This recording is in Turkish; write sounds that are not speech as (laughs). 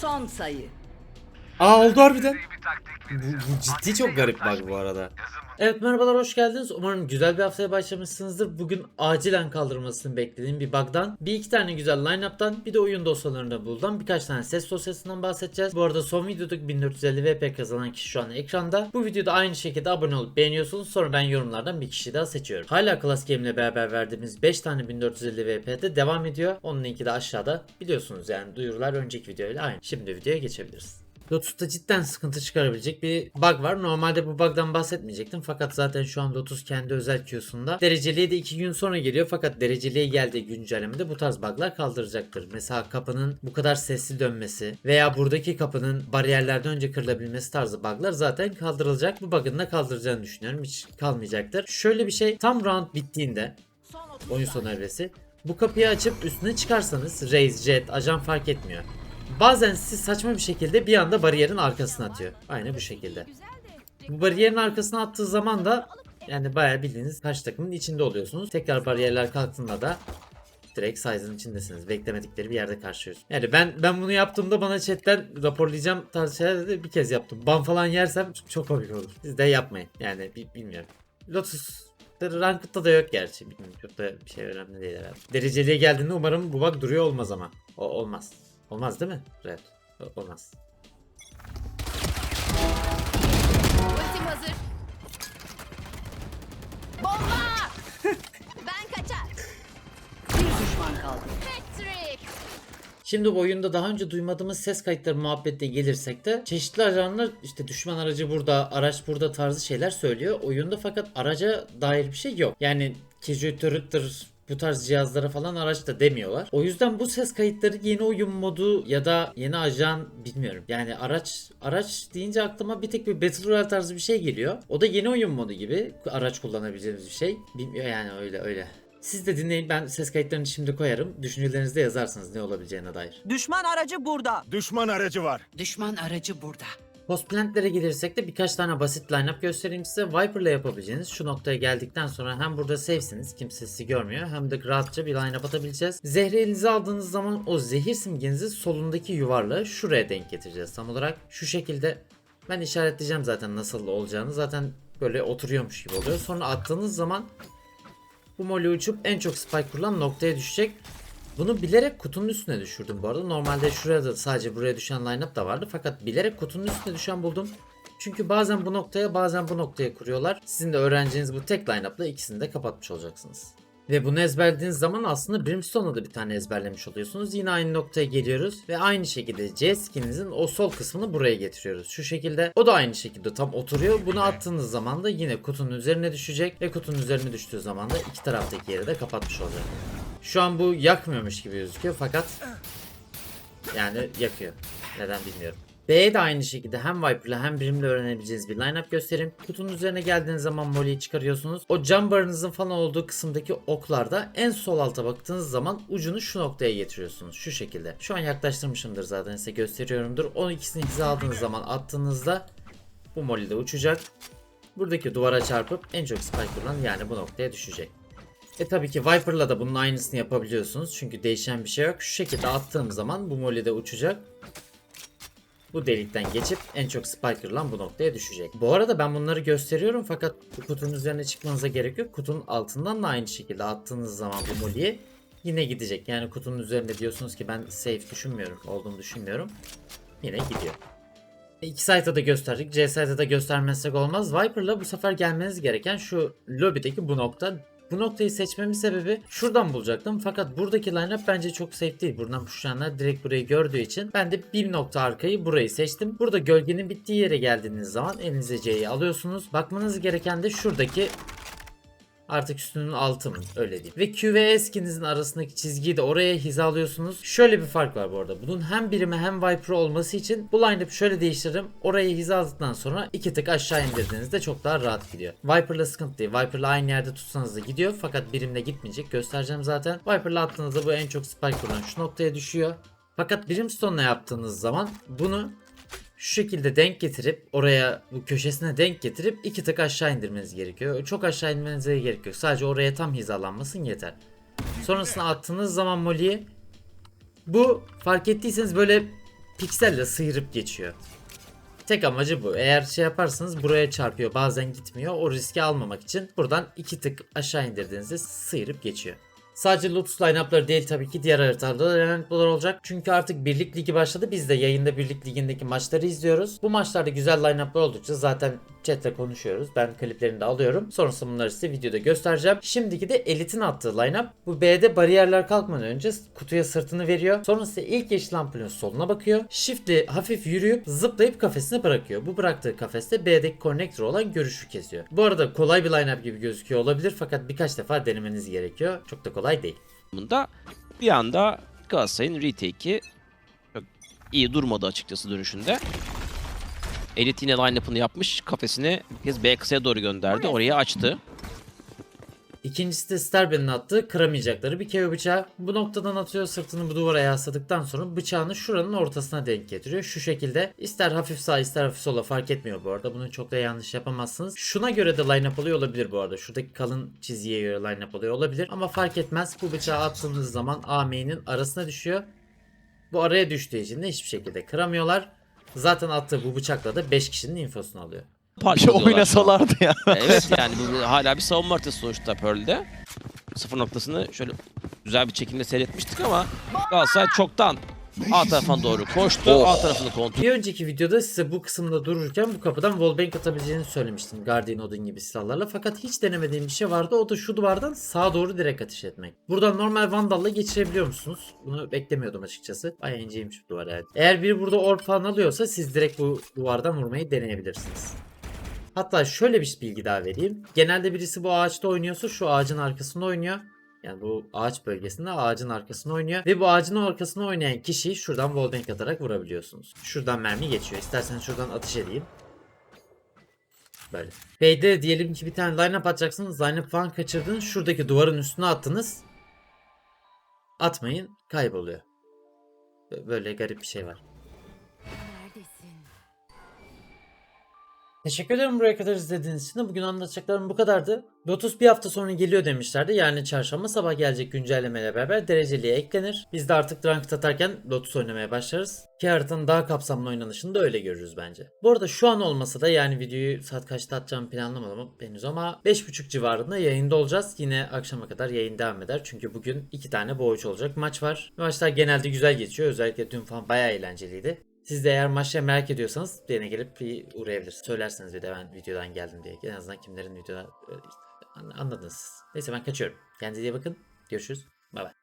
Son sayı. Aa oldu harbiden. Bu, bu ciddi çok garip bug bu arada. Evet merhabalar hoş geldiniz. Umarım güzel bir haftaya başlamışsınızdır. Bugün acilen kaldırılmasını beklediğim bir bug'dan, bir iki tane güzel line-up'tan, bir de oyun dosyalarında bulunan birkaç tane ses dosyasından bahsedeceğiz. Bu arada son videodaki 1450 VP kazanan kişi şu an ekranda. Bu videoda aynı şekilde abone olup beğeniyorsunuz. Sonra ben yorumlardan bir kişi daha seçiyorum. Hala Class Game ile beraber verdiğimiz 5 tane 1450 VP'de devam ediyor. Onun linki de aşağıda. Biliyorsunuz yani duyurular önceki videoyla aynı. Şimdi videoya geçebiliriz. Lotus'ta cidden sıkıntı çıkarabilecek bir bug var. Normalde bu bug'dan bahsetmeyecektim fakat zaten şu an Lotus kendi özel queue'sunda. Dereceliğe de 2 gün sonra geliyor fakat dereceliğe geldiği güncellemede bu tarz bug'lar kaldıracaktır. Mesela kapının bu kadar sesli dönmesi veya buradaki kapının bariyerlerden önce kırılabilmesi tarzı bug'lar zaten kaldırılacak. Bu bug'ın da kaldıracağını düşünüyorum. Hiç kalmayacaktır. Şöyle bir şey tam round bittiğinde Son 30 oyun sonu evresi. Bu kapıyı açıp üstüne çıkarsanız Raze, Jet, ajan fark etmiyor. Bazen sizi saçma bir şekilde bir anda bariyerin arkasına atıyor. Aynı bu şekilde. Bu bariyerin arkasına attığı zaman da yani bayağı bildiğiniz karşı takımın içinde oluyorsunuz. Tekrar bariyerler kalktığında da direkt size'ın içindesiniz. Beklemedikleri bir yerde karşılıyorsunuz. Yani ben ben bunu yaptığımda bana chatten raporlayacağım tarzı şeyler de bir kez yaptım. Ban falan yersem çok, çok komik olur. Siz de yapmayın. Yani bi- bilmiyorum. Lotus Ranked'da da yok gerçi. Bilmiyorum çok da bir şey önemli değil herhalde. Dereceliğe geldiğinde umarım bu bug duruyor olmaz ama. O olmaz. Olmaz değil mi? Red. O- olmaz. Ultim hazır. Bomba! (laughs) ben kaçar. bir düşman kaldı. Patrick. Şimdi bu oyunda daha önce duymadığımız ses kayıtları muhabbette gelirsek de çeşitli ajanlar işte düşman aracı burada, araç burada tarzı şeyler söylüyor. Oyunda fakat araca dair bir şey yok. Yani Kijuturut'tur bu tarz cihazlara falan araç da demiyorlar. O yüzden bu ses kayıtları yeni oyun modu ya da yeni ajan bilmiyorum. Yani araç araç deyince aklıma bir tek bir Battle Royale tarzı bir şey geliyor. O da yeni oyun modu gibi araç kullanabileceğimiz bir şey. Bilmiyor yani öyle öyle. Siz de dinleyin ben ses kayıtlarını şimdi koyarım. Düşüncelerinizi de yazarsınız ne olabileceğine dair. Düşman aracı burada. Düşman aracı var. Düşman aracı burada. Postplantlere gelirsek de birkaç tane basit lineup göstereyim size. Viper'la yapabileceğiniz şu noktaya geldikten sonra hem burada safe'siniz kimse sizi görmüyor hem de rahatça bir lineup atabileceğiz. Zehri elinize aldığınız zaman o zehir simgenizi solundaki yuvarlağı şuraya denk getireceğiz tam olarak. Şu şekilde ben işaretleyeceğim zaten nasıl olacağını zaten böyle oturuyormuş gibi oluyor. Sonra attığınız zaman bu moli uçup en çok spike kurulan noktaya düşecek. Bunu bilerek kutunun üstüne düşürdüm bu arada. Normalde şuraya da sadece buraya düşen lineup da vardı. Fakat bilerek kutunun üstüne düşen buldum. Çünkü bazen bu noktaya bazen bu noktaya kuruyorlar. Sizin de öğreneceğiniz bu tek lineup'la ikisini de kapatmış olacaksınız. Ve bunu ezberlediğiniz zaman aslında Brimstone'la da bir tane ezberlemiş oluyorsunuz. Yine aynı noktaya geliyoruz ve aynı şekilde C skin'inizin o sol kısmını buraya getiriyoruz. Şu şekilde o da aynı şekilde tam oturuyor. Bunu attığınız zaman da yine kutunun üzerine düşecek ve kutunun üzerine düştüğü zaman da iki taraftaki yeri de kapatmış olacak. Şu an bu yakmıyormuş gibi gözüküyor fakat yani yakıyor. Neden bilmiyorum. B'ye de aynı şekilde hem Viper'la hem Brim'le öğrenebileceğiniz bir lineup göstereyim. Kutunun üzerine geldiğiniz zaman Molly'yi çıkarıyorsunuz. O cam barınızın falan olduğu kısımdaki oklarda en sol alta baktığınız zaman ucunu şu noktaya getiriyorsunuz. Şu şekilde. Şu an yaklaştırmışımdır zaten size gösteriyorumdur. O ikisini hize aldığınız zaman attığınızda bu Molly de uçacak. Buradaki duvara çarpıp en çok spike kurulan yani bu noktaya düşecek. E tabii ki Viper'la da bunun aynısını yapabiliyorsunuz. Çünkü değişen bir şey yok. Şu şekilde attığım zaman bu molly de uçacak. Bu delikten geçip en çok spiker'lan bu noktaya düşecek. Bu arada ben bunları gösteriyorum fakat bu kutunun üzerine çıkmanıza gerek yok. Kutunun altından da aynı şekilde attığınız zaman bu molly'ye yine gidecek. Yani kutunun üzerinde diyorsunuz ki ben safe düşünmüyorum, olduğunu düşünmüyorum. Yine gidiyor. İki site'da da gösterdik. C site'da da göstermezsek olmaz. Viper'la bu sefer gelmeniz gereken şu lobideki bu nokta. Bu noktayı seçmemin sebebi şuradan bulacaktım. Fakat buradaki lineup bence çok safe değil. Buradan puşlayanlar direkt burayı gördüğü için ben de bir nokta arkayı burayı seçtim. Burada gölgenin bittiği yere geldiğiniz zaman elinize C'yi alıyorsunuz. Bakmanız gereken de şuradaki Artık üstünün altı mı? Öyle diyeyim. Ve Q ve S skin'inizin arasındaki çizgiyi de oraya hizalıyorsunuz. Şöyle bir fark var bu arada. Bunun hem birimi hem Viper olması için bu line-up şöyle değiştiririm. Orayı hizaladıktan sonra iki tık aşağı indirdiğinizde çok daha rahat gidiyor. Viper'la sıkıntı değil. Viper'la aynı yerde tutsanız da gidiyor. Fakat birimle gitmeyecek. Göstereceğim zaten. Viper'la attığınızda bu en çok spike kullanan şu noktaya düşüyor. Fakat Brimstone'la yaptığınız zaman bunu şu şekilde denk getirip oraya bu köşesine denk getirip iki tık aşağı indirmeniz gerekiyor. Çok aşağı inmenize gerek yok. Sadece oraya tam hizalanmasın yeter. Sonrasında attığınız zaman Molly'yi bu fark ettiyseniz böyle pikselle sıyırıp geçiyor. Tek amacı bu. Eğer şey yaparsanız buraya çarpıyor bazen gitmiyor. O riski almamak için buradan iki tık aşağı indirdiğinizde sıyırıp geçiyor. Sadece Lotus line-up'ları değil tabii ki diğer haritalarda da line-up'lar olacak. Çünkü artık Birlik Ligi başladı. Biz de yayında Birlik Ligi'ndeki maçları izliyoruz. Bu maçlarda güzel line-up'lar oldukça zaten chatte konuşuyoruz. Ben kliplerini de alıyorum. Sonrasında bunları size videoda göstereceğim. Şimdiki de Elite'in attığı line-up. Bu B'de bariyerler kalkmadan önce kutuya sırtını veriyor. Sonrasında ilk yeşil ampulün soluna bakıyor. Shift'li hafif yürüyüp zıplayıp kafesine bırakıyor. Bu bıraktığı kafeste B'deki connector olan görüşü kesiyor. Bu arada kolay bir line-up gibi gözüküyor olabilir fakat birkaç defa denemeniz gerekiyor. Çok da kolay değil. Bunda bir anda Galatasaray'ın retake'i çok iyi durmadı açıkçası dönüşünde. Elit yine line-up'ını yapmış. Kafesini bir kez B kısaya doğru gönderdi. Oraya açtı. İkincisi de Sterben'in attığı kıramayacakları bir KO bıçağı. Bu noktadan atıyor sırtını bu duvara yasladıktan sonra bıçağını şuranın ortasına denk getiriyor. Şu şekilde ister hafif sağ ister hafif sola fark etmiyor bu arada. Bunu çok da yanlış yapamazsınız. Şuna göre de line up oluyor olabilir bu arada. Şuradaki kalın çizgiye göre line up oluyor olabilir. Ama fark etmez. Bu bıçağı attığınız zaman AM'nin arasına düşüyor. Bu araya düştüğü için de hiçbir şekilde kıramıyorlar. Zaten attığı bu bıçakla da 5 kişinin infosunu alıyor. Bir şey Parçalıyorlar şu an. oynasalardı ya. evet yani bu hala bir savunma haritası sonuçta Pearl'de. Sıfır noktasını şöyle güzel bir çekimde seyretmiştik ama Galatasaray çoktan A tarafına doğru koştu. Oh. A tarafını kontrol Bir önceki videoda size bu kısımda dururken bu kapıdan wallbang atabileceğini söylemiştim Guardian Odin gibi silahlarla. Fakat hiç denemediğim bir şey vardı. O da şu duvardan sağa doğru direkt ateş etmek. Buradan normal Vandal'la geçirebiliyor musunuz? Bunu beklemiyordum açıkçası. Bayağı inceymiş bu duvar evet. Eğer biri burada orb falan alıyorsa siz direkt bu duvardan vurmayı deneyebilirsiniz. Hatta şöyle bir bilgi daha vereyim. Genelde birisi bu ağaçta oynuyorsa şu ağacın arkasında oynuyor. Yani bu ağaç bölgesinde ağacın arkasına oynuyor. Ve bu ağacın arkasına oynayan kişiyi şuradan wallbang atarak vurabiliyorsunuz. Şuradan mermi geçiyor. İsterseniz şuradan atış edeyim. Böyle. B'de diyelim ki bir tane line-up atacaksınız. Line-up falan kaçırdınız. Şuradaki duvarın üstüne attınız. Atmayın. Kayboluyor. Böyle garip bir şey var. Teşekkür ederim buraya kadar izlediğiniz için. Bugün anlatacaklarım bu kadardı. Lotus bir hafta sonra geliyor demişlerdi. Yani çarşamba sabah gelecek güncellemeyle beraber dereceliğe eklenir. Biz de artık Ranked atarken Lotus oynamaya başlarız. Ki haritanın daha kapsamlı oynanışını da öyle görürüz bence. Bu arada şu an olmasa da yani videoyu saat kaçta atacağımı planlamadım henüz ama 5.30 civarında yayında olacağız. Yine akşama kadar yayın devam eder. Çünkü bugün iki tane boğuç olacak maç var. Maçlar genelde güzel geçiyor. Özellikle dün falan bayağı eğlenceliydi. Siz de eğer maçları merak ediyorsanız yine gelip bir uğrayabilirsiniz. Söylerseniz bir de ben videodan geldim diye. En azından kimlerin videoda An- anladınız. Neyse ben kaçıyorum. Kendinize iyi bakın. Görüşürüz. Bay bay.